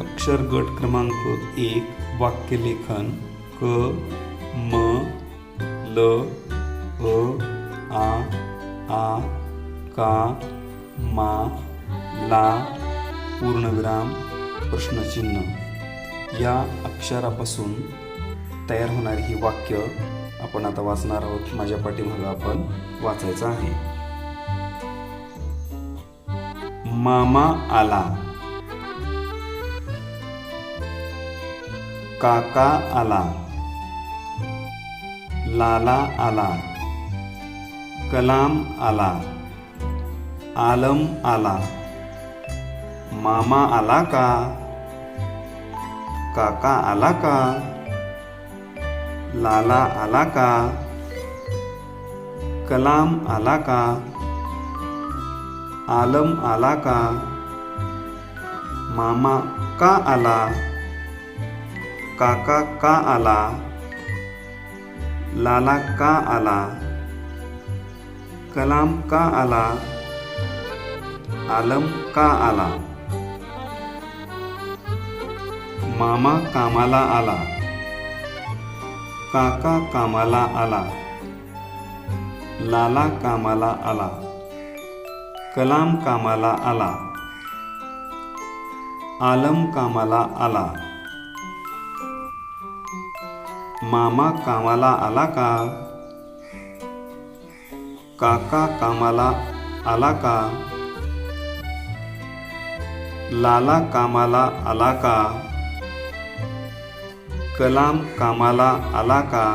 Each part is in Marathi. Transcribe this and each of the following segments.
अक्षर गट क्रमांक एक वाक्यलेखन क म ल अ आ आ का मा ला पूर्णविराम प्रश्नचिन्ह. या अक्षरापासून तयार होणारी ही वाक्य आपण आता वाचणार आहोत. माझ्या पाठीमागं आपण वाचायचं आहे. मामा आला. काका आला लाला आला कलाम आला आलम आला मामा आला का काका आला का लाला आला का कलाम आला का आलम आला का मामा का आला काका का आला? लाला का आला? कलाम का आला? आलम का आला? मामा कामाला आला. काका कामाला आला. लाला कामाला आला. कलाम कामाला आला. आलम कामाला आला. मामा कामाला आला का? काका कामाला आला का? लाला कामाला आला का? कलाम कामाला आला का?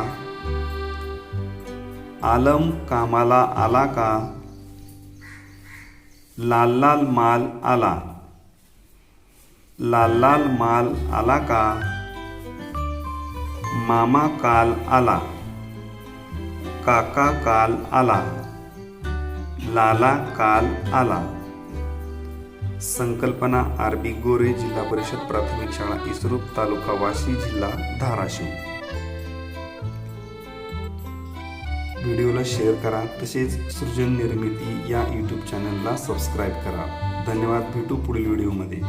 आलम कामाला आला का? लाल लाल माल आला. लाल लाल माल आला का? मामा काल आला. काका काल आला. लाला काल आला. संकल्पना आर बी गोरे जिल्हा परिषद प्राथमिक शाळा इसरूप तालुका वाशी जिल्हा धाराशिव. व्हिडिओला शेअर करा तसेच सृजन निर्मिती या यूट्यूब चॅनलला सबस्क्राईब करा. धन्यवाद भेटू पुढील व्हिडिओमध्ये.